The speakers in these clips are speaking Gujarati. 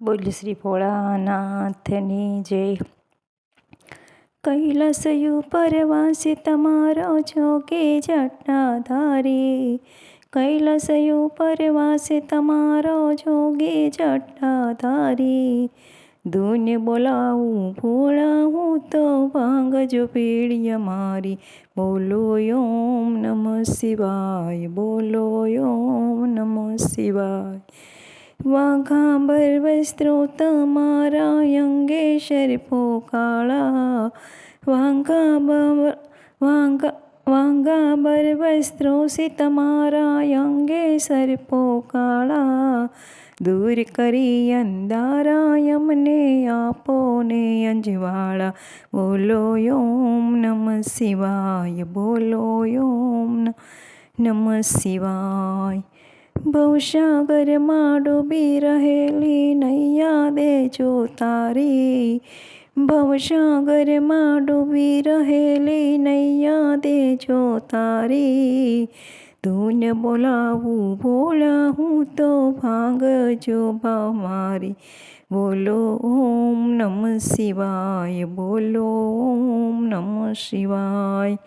બોલ શ્રી ભોળાનાથની જય કૈલાસયુ પરવાસી તમારો જોગે જટાધારી કૈલાસયુ પરવાસી તમારો જોગે જટાધારી ધૂન બોલાવું ભોળા હું તો ભાંગજો પીડિય મારી. બોલો ઓમ નમઃ શિવાય, બોલો ઓમ નમઃ શિવાય. વાઘાંબર વસ્ત્રો તમારા અંગે શરફો કાળા વાંગા વાંગા વાંગાબર વસ્ત્રો સી તમારા અંગે સરપો કાળા દૂર કરી અંધારા યમને આપો ને અંજવાળા બોલો ઓમ નમઃ શિવાય બોલો ઓમ નમઃ શિવાય ભવસાગરમાં ડૂબી રહેલી નૈયા દેજો તારી. ભવસાગરમાં ડૂબી રહેલી નૈયા દેજો તારી. ધૂન બોલાવું બોલા હું તો ભાંગજો ભાવ મારી. બોલો ઓમ નમઃ શિવાય, બોલો ઓમ નમઃ શિવાય.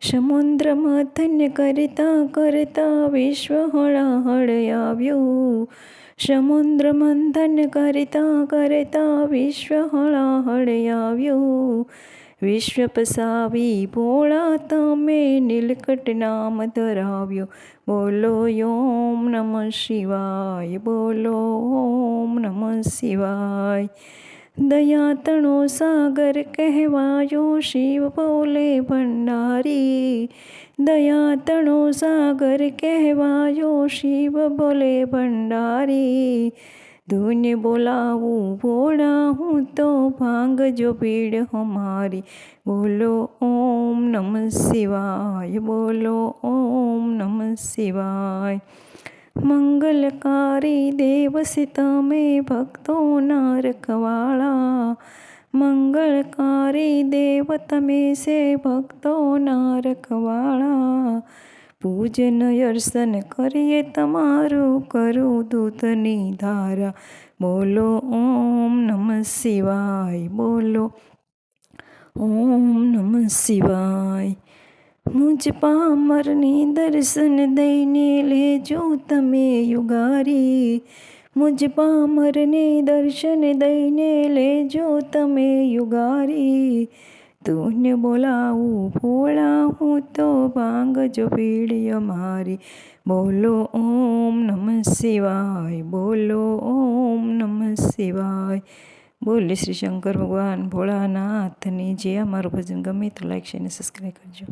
સમુદ્ર ધન્ય કરતા કરતા વિશ્વ હળહળ આવ્યું. સમુદ્ર મંથન કરતા કરતા વિશ્વ હળહળ આવ્યું. વિશ્વ પસાવી ભોળા તમે નીલકંઠ નામ ધરાવ્યો. બોલો, ઓમ નમઃ શિવાય, બોલો, ઓમ નમઃ શિવાય. दयातणो सागर कहवायो शिव बोले भंडारी। दया तनो सागर कहवायो शिव बोले भंडारी। धुन बोलाऊ बोला हूँ तो भाँग जो भीड़ हमारी। बोलो ओम नमः शिवाय, बोलो ओम नमः शिवाय। મંગલકારી દેવસી તમે ભક્તોના રખવાળા મંગળકારી દેવ તમે છે ભક્તોના રખવાળા પૂજન અર્શન કરીએ તમારું કરું દૂતની ધારા. બોલો ઓમ નમઃ શિવાય, બોલો ઓમ નમઃ શિવાય. મુજ પામરની દર્શન દઈને લેજો તમે યુગારી મુજ પામરને દર્શન દઈને લેજો તમે યુગારી તુને બોલાવું ભોળા હું તો ભાંગજો પીડિય મારી બોલો ઓમ નમઃ શિવાય બોલો ઓમ નમઃ શિવાય બોલે શ્રી શંકર ભગવાન ભોળાનાથની જે અમારું ભજન ગમે તો લાઈક છે અને સબસ્ક્રાઈબ કરજો